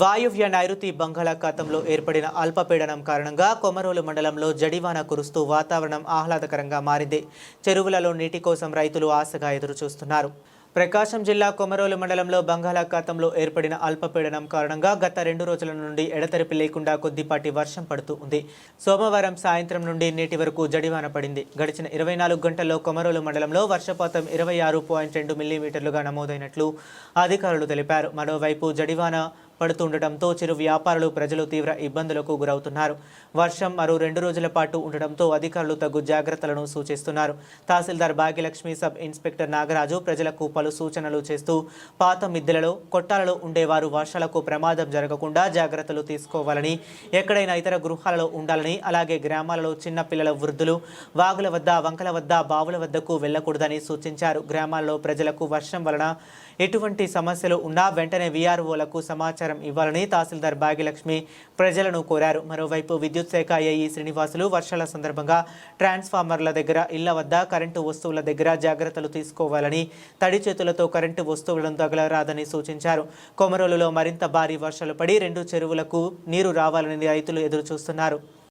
వాయువ్య నైరుతి బంగాళాఖాతంలో ఏర్పడిన అల్పపీడనం కారణంగా కొమరోలు మండలంలో జడివాన కురుస్తూ వాతావరణం ఆహ్లాదకరంగా మారింది. చెరువులలో నీటి కోసం రైతులు ఆశగా ఎదురుచూస్తున్నారు ప్రకాశం జిల్లా కొమరోలు మండలంలో బంగాళాఖాతంలో ఏర్పడిన అల్పపీడనం కారణంగా గత రెండు రోజుల నుండి ఎడతెరిపి లేకుండా కొద్దిపాటి వర్షం పడుతూ ఉంది. సోమవారం సాయంత్రం నుండి నేటి వరకు జడివాన పడింది. గడిచిన ఇరవై నాలుగు గంటల్లో కొమరోలు మండలంలో వర్షపాతం ఇరవై ఆరు పాయింట్ రెండు మిల్లీమీటర్లుగా నమోదైనట్లు అధికారులు తెలిపారు. మరోవైపు జడివాన పడుతుండటంతో చిరు వ్యాపారులు ప్రజలు తీవ్ర ఇబ్బందులకు గురవుతున్నారు. వర్షం మరో రెండు రోజుల పాటు ఉండటంతో అధికారులు తగు జాగ్రత్తలను సూచిస్తున్నారు. తహసీల్దార్ భాగ్యలక్ష్మి సబ్ ఇన్స్పెక్టర్ నాగరాజు ప్రజలకు పలు సూచనలు చేస్తూ పాత మిద్దెలలో కొట్టాలలో ఉండేవారు వర్షాలకు ప్రమాదం జరగకుండా జాగ్రత్తలు తీసుకోవాలని ఎక్కడైనా ఇతర గృహాలలో ఉండాలని అలాగే గ్రామాలలో చిన్న పిల్లల వృద్ధులు వాగుల వద్ద వంకల వద్ద బావుల వద్దకు వెళ్ళకూడదని సూచించారు. గ్రామాల్లో ప్రజలకు వర్షం వలన ఎటువంటి సమస్యలు ఉన్నా వెంటనే వీఆర్ఓలకు సమాచారం ఇవ్వాలని తహసీల్దార్ భాగ్యలక్ష్మి ప్రజలను కోరారు. మరోవైపు విద్యుత్ శాఖ ఏఈ శ్రీనివాసులు వర్షాల సందర్భంగా ట్రాన్స్ఫార్మర్ల దగ్గర ఇళ్ళ వద్ద కరెంటు వస్తువుల దగ్గర జాగ్రత్తలు తీసుకోవాలని తడి చేతులతో కరెంటు వస్తువులను తగలరాదని సూచించారు. కొమరోలులో మరింత భారీ వర్షాలు పడి రెండు చెరువులకు నీరు రావాలని రైతులు ఎదురు చూస్తున్నారు